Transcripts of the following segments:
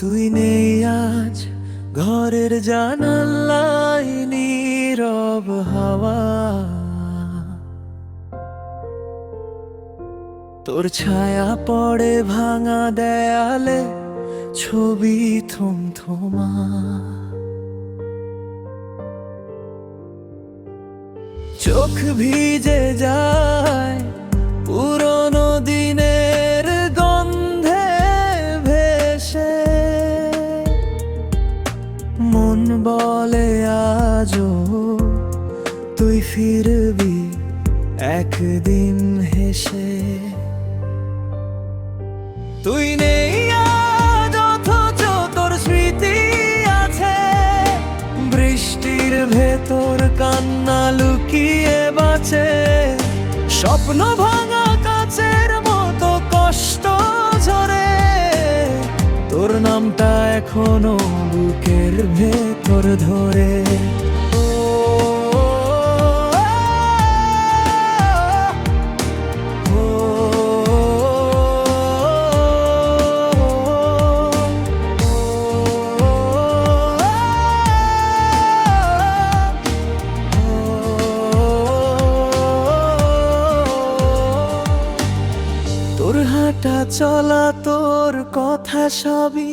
তুই নেই আজ ঘরের জানালাই নীরব হাওয়া। তোর ছায়া পড়ে ভাঙা দেয়ালে ছবি থমথমা। চোখ ভিজে যায় মন বলে আজও তুই ফিরবি একদিন হেসে। তুই নেই আজ, অথচ তোর স্মৃতি আছে। বৃষ্টির ভেতর কান্না লুকিয়ে বাঁচে। স্বপ্ন ভাঙা কাচের মতো কষ্ট এখনও বুকের ভেতর ধরে। তোর হাঁটা চলা, তোর কথা সবই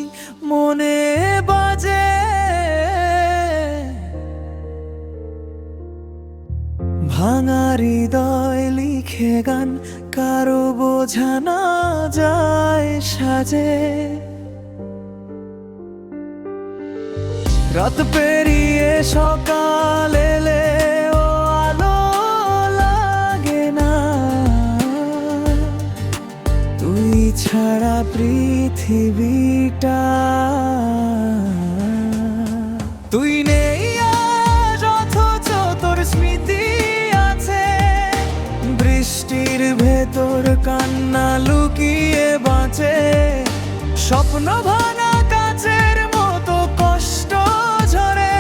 মনে বাজে। ভাঙা হৃদয় লিখে গান, কারও বোঝানা যায় সাজে। রাত পেরিয়ে সকাল পৃথিবীটা। তুই নেই অথচ তোর স্মৃতি আছে। বৃষ্টির ভেতর কান্না লুকিয়ে বাঁচে। স্বপ্ন ভাঙা কাচের মতো কষ্ট ঝরে।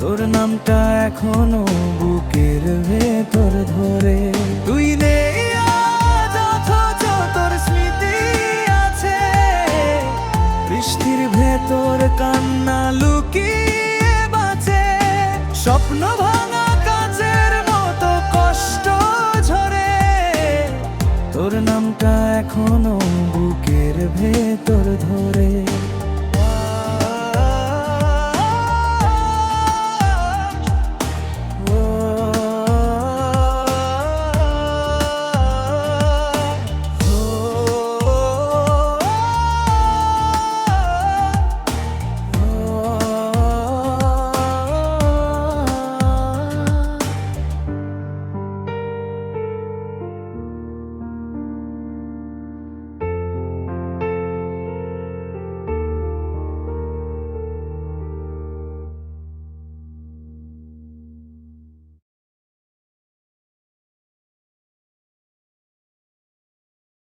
তোর নামটা এখনও বুকের ভেতর ধরে। তুই নেই স্বপ্ন ভাঙা মতো কষ্ট ঝরে। তোর নামটা এখনও বুকের ভেতর ধরে।